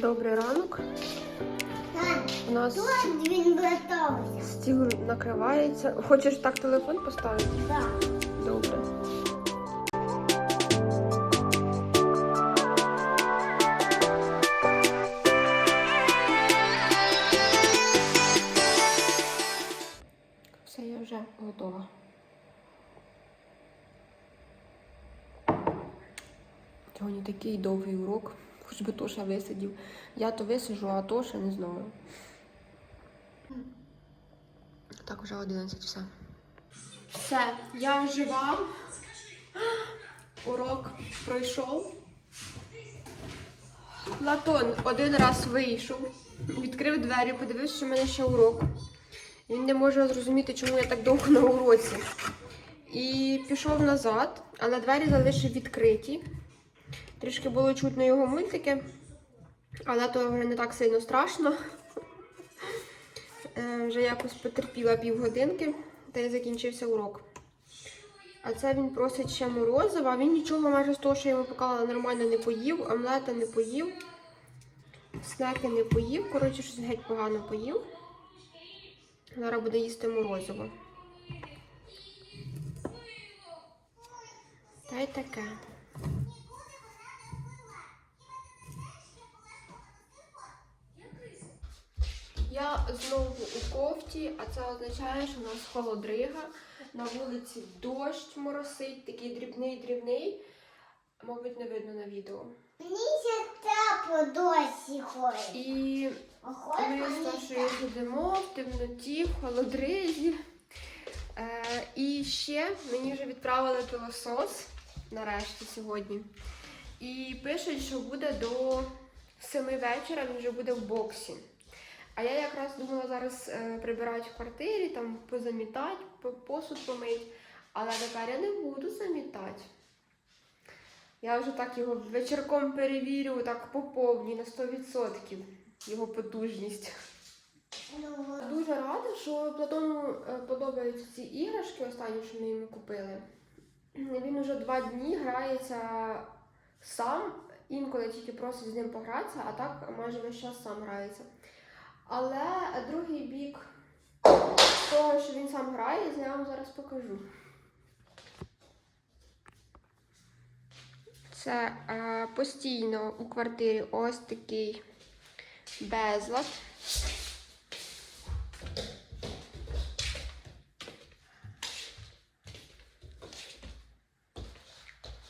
Добрий ранок. У нас він готовий. стіл накривається. Хочеш так телефон поставити? Так. Добре. Сьогодні такий довгий урок, хоч би Тоша висидів. Я то висиджу, а Тоша не знаю. Так, уже 11 все. Все, я жива. Урок пройшов. Платон один раз вийшов, відкрив двері, подивився, що в мене ще урок. Він не може зрозуміти, чому я так довго на уроці. І пішов назад, але двері залишив відкриті. Трішки було чутно його мультики, але то вже не так сильно страшно. Е, Вже якось потерпіла півгодинки, та й закінчився урок. А це він просить ще морозива. Він нічого майже з того, що я йому поклала, нормально не поїв, омлета не поїв, снеки не поїв. Коротше, щось геть погано поїв. Зараз буде їсти морозиво. Та й таке. Я знову у кофті, а це означає, що у нас холодрига. На вулиці дощ моросить, такий дрібний-дрібний. Мабуть, не видно на відео. Мені ще тепло досі ходить. І ми з Сашою сидимо в темноті, в холодризі. Е, і ще мені вже відправили пилосос нарешті сьогодні. І пишуть, що буде до 7 вечора, він вже буде в боксі. А я якраз думала зараз е, прибирати в квартирі, там позамітати, посуд помити. Але тепер я не буду замітати. Я вже так його вечірком перевірю, так по повній на 100% його потужність. Дуже рада, що Платону е, подобаються ці іграшки, останні, що ми йому купили. Він уже два дні грається сам, інколи тільки просить з ним погратися, а так майже весь час сам грається. Але другий бік того, що він сам грає, я вам зараз покажу. Це е, постійно у квартирі ось такий безлад.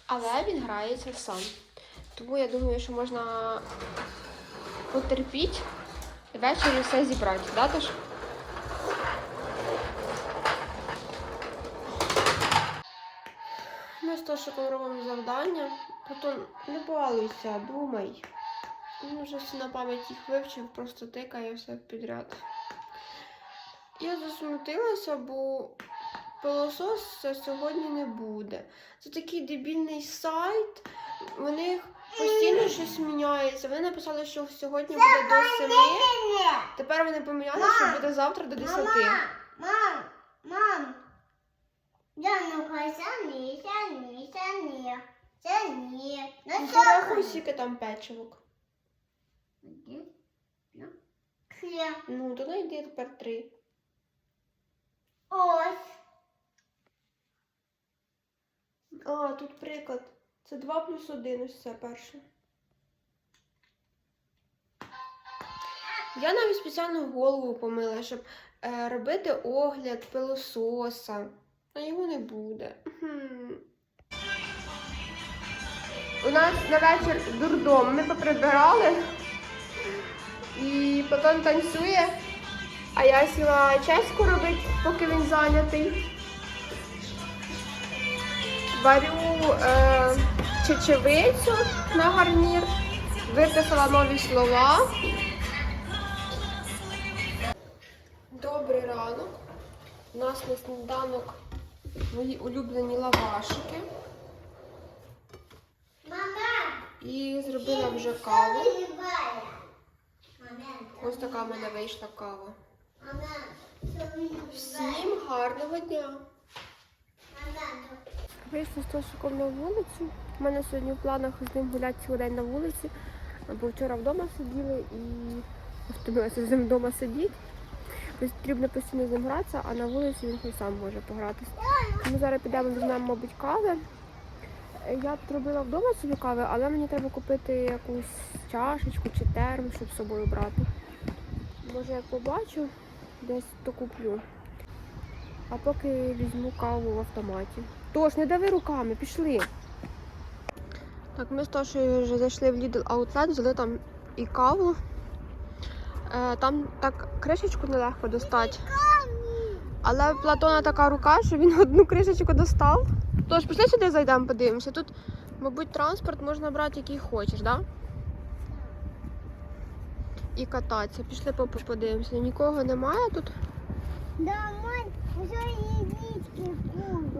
Але він грається сам. Тому я думаю, що можна потерпіти ввечері все зібрати, да, Тош? Ми з Тошиком робимо завдання. Потім не балуйся, думай. Він вже все на пам'ять їх вивчив, просто тикає все підряд. Я засмутилася, бо пилосос це сьогодні не буде. Це такий дебільний сайт. У них постійно щось міняється. Вони написали, що сьогодні буде до 7. Тепер вони поміняли, що буде завтра до 10. Мама, мам, мам. Я це ні, це ні, це ні. Це ні. Ну ти? скільки там печивок. Три. Ну, то найди тепер три. Ось. А, тут приклад. Це 2 плюс 1, ось це перше. Я навіть спеціально голову помила, щоб е, робити огляд пилососа. А його не буде. У нас на вечір дурдом. Ми поприбирали. І Платон танцює, а я сіла чеську робити, поки він зайнятий. Варю е, чечевицю на гарнір, виписала нові слова. Добрий ранок. У нас на сніданок мої улюблені лавашики. Мама. І зробила вже каву. Ось така в мене вийшла кава. Всім гарного дня! Вийшли з Тошиком на вулицю. У мене сьогодні в планах з ним гуляти цілий день на вулиці. Бо вчора вдома сиділи і втомилася з ним вдома сидіти. Потрібно постійно з ним гратися, а на вулиці він хоч сам може погратися. Ми зараз підемо візьмемо, мабуть, кави. Я тут робила вдома собі кави, але мені треба купити якусь чашечку чи термос, щоб з собою брати. Може, як побачу, десь то куплю. А поки візьму каву в автоматі. Тож, не дави руками, пішли. Так, ми з Тошею вже зайшли в Lidl Outlet, взяли там і каву. Е, там так кришечку нелегко достати. Але в Платона така рука, що він одну кришечку достав. Тож, пішли сюди зайдемо, подивимося. Тут, мабуть, транспорт можна брати, який хочеш, так? Да? І кататися. Пішли по- по- подивимося. Нікого немає тут. Куда.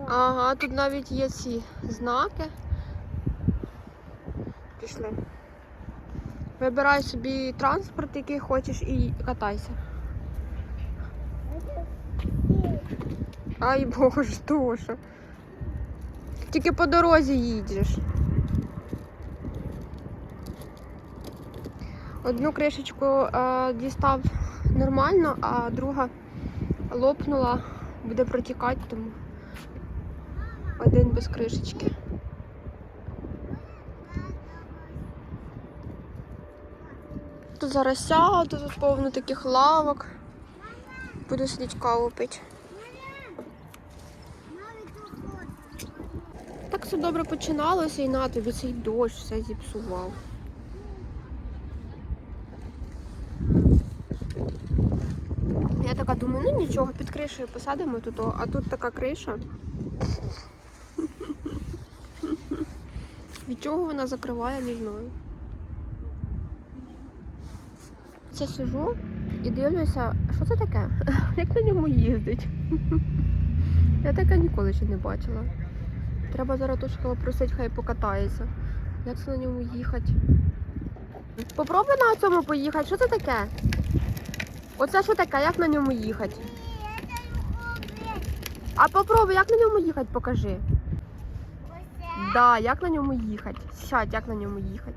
Ага, тут навіть є ці знаки. Пішли. Вибирай собі транспорт, який хочеш, і катайся. Ай боже, Тоша. Тільки по дорозі їдеш. Одну кришечку е, дістав нормально, а друга лопнула, буде протікати, тому один без кришечки. Тут зараз сяду, тут повно таких лавок. Буду сидіти каву пити. Так все добре починалося і на тобі цей дощ все зіпсував. Я така думаю, ну нічого, під кришею посадимо тут, а тут така криша. Від чого вона закриває, не знаю. Це сижу і дивлюся, що це таке? Як на ньому їздить? Я таке ніколи ще не бачила. Треба зараз трошки попросити, хай покатається. Як це на ньому їхати? Попробуй на цьому поїхати. Що це таке? Оце що таке? Як на ньому їхати? А попробуй, як на ньому їхати, покажи. Да, як на ньому їхати? Сядь, як на ньому їхати.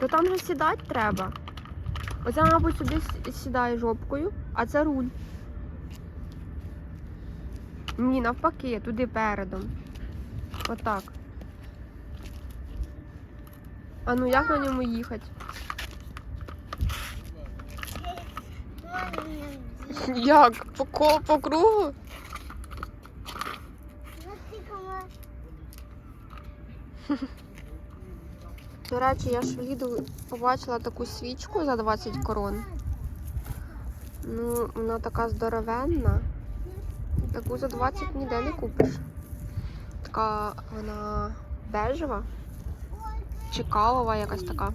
То там же сідати треба. Оце, мабуть, сюди сідає жопкою, а це руль. Ні, навпаки, туди передом. Отак. А ну як на ньому їхати? Як? По, ко- по кругу? До речі, я ж в Lidl побачила таку свічку за 20 корон. Ну, вона така здоровенна. Таку за 20 ніде не купиш. Така вона бежева чи якась така.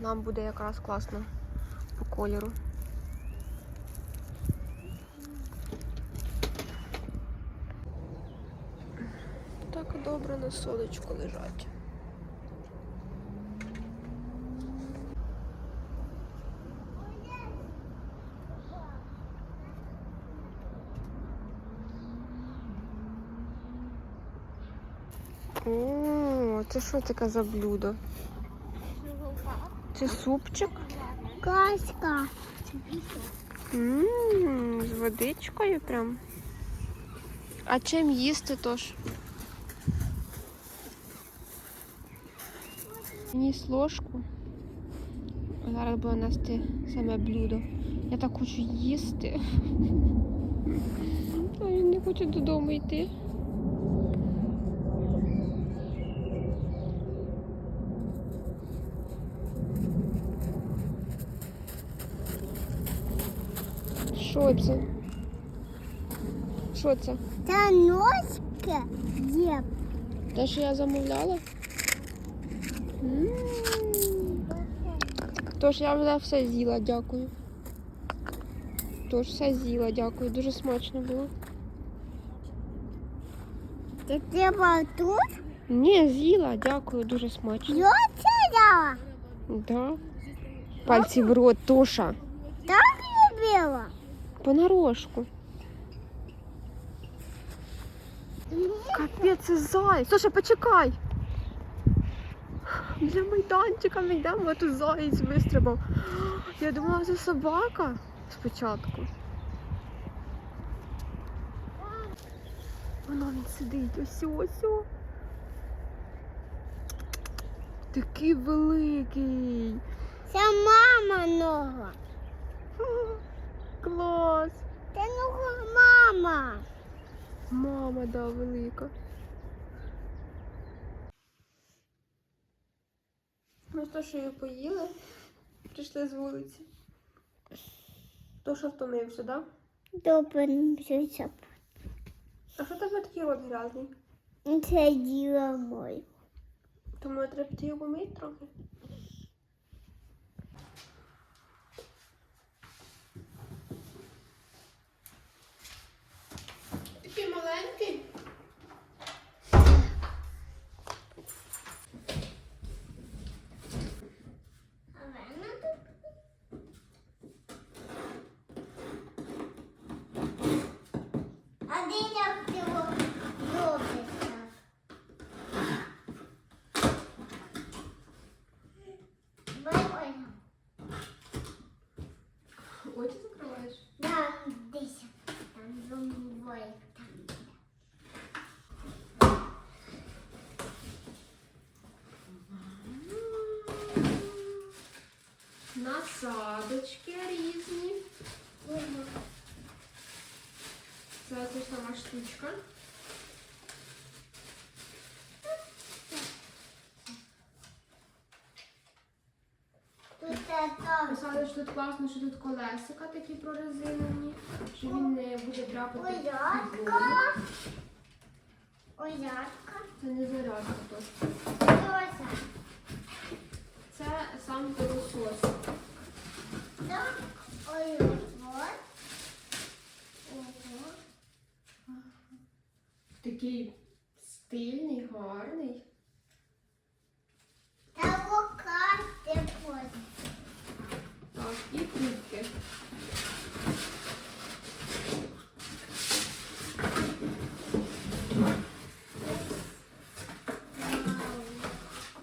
Нам буде якраз класно по кольору. Так добре на сонечку лежать. О, це що таке за блюдо? Це супчик? Каска. Ммм, з водичкою прям. А чим їсти тож? Ніс ложку. Зараз буде нести саме блюдо. Я так хочу їсти. Він не хоче додому йти. Що це? Що це? Та ножка є. Те, що я замовляла? М. Тож я вже все з'їла, дякую. Тож все з'їла, дякую. Дуже смачно було. Ти треба тут? Ні, з'їла, дякую, дуже смачно. Я це дала. Да. Пальці в рот, Тоша. Так любила. Понарошку. Капець, це заєць. Слушай, почекай. Для майданчика ми йдемо, а тут заєць вистрибав. Я думала, це собака спочатку. Воно він сидить. Ось ось. ось. Такий великий. Це мама нога. Клас. Це нога мама. Мама, да, велика. Ми ж то, що її поїли, прийшли з вулиці. То, що втомився, да? Добре, все. А що тебе такий рот грязний? Це діло моє. Тому треба ти його помити трохи. Такий маленький. А де як ти його робиться? Ой, Очі закриваєш. да, десь там зомбой там. Насадочки різні. Це та сама штучка. Писали, що тут класно, що тут колесика такі прорезинені, що він не буде драпати. Озятка. Озятка. Це не зарядка. Це сам пилосос. Так. Ой, вот. Ого. Такий стильний, гарний. Та рука ти ходить. Так, і трубки.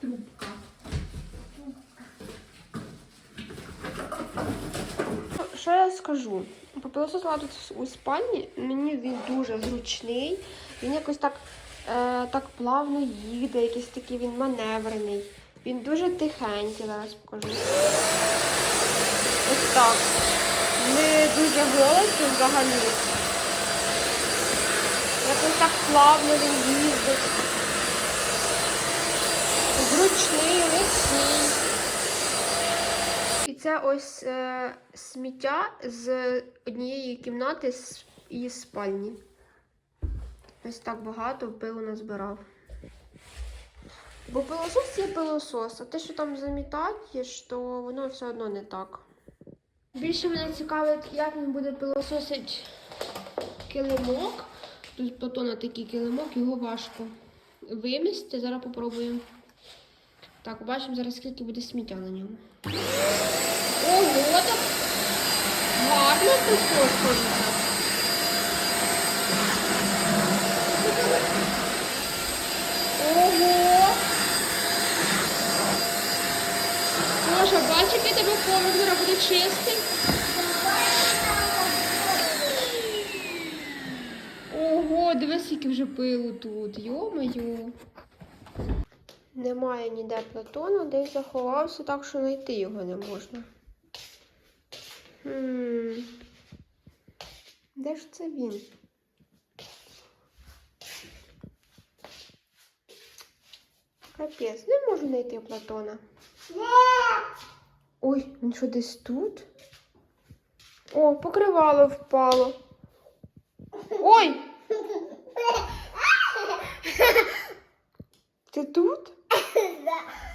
Трубка. Скажу? Папілосос ладу у спальні, мені він дуже зручний. Він якось так, е, так плавно їде, якийсь такий він маневрений. Він дуже тихенький, зараз покажу. Ось так. Не дуже голосний взагалі. Якось так плавно він їздить. Зручний, легкий. І це ось е, сміття з однієї кімнати її спальні. Ось так багато пилу назбирав. Бо пилосос є пилосос, а те, що там замітаєш, то воно все одно не так. Більше мене цікавить, як він буде пилососити килимок. Тут Платона такий килимок, його важко вимісти. Зараз попробуємо. Так, бачимо зараз, скільки буде сміття на ньому. Ого, так гарно присосується. Ого! Маша, бачиш, який тебе коврик зараз буде чистий? Ого, дивись, скільки вже пилу тут. Йо-моє. Немає ніде Платона, десь заховався, так що знайти його не можна. Хм. Де ж це він? Капець, не можу знайти Платона. Ой, він що десь тут? О, покривало впало. Ой! Ти тут? that.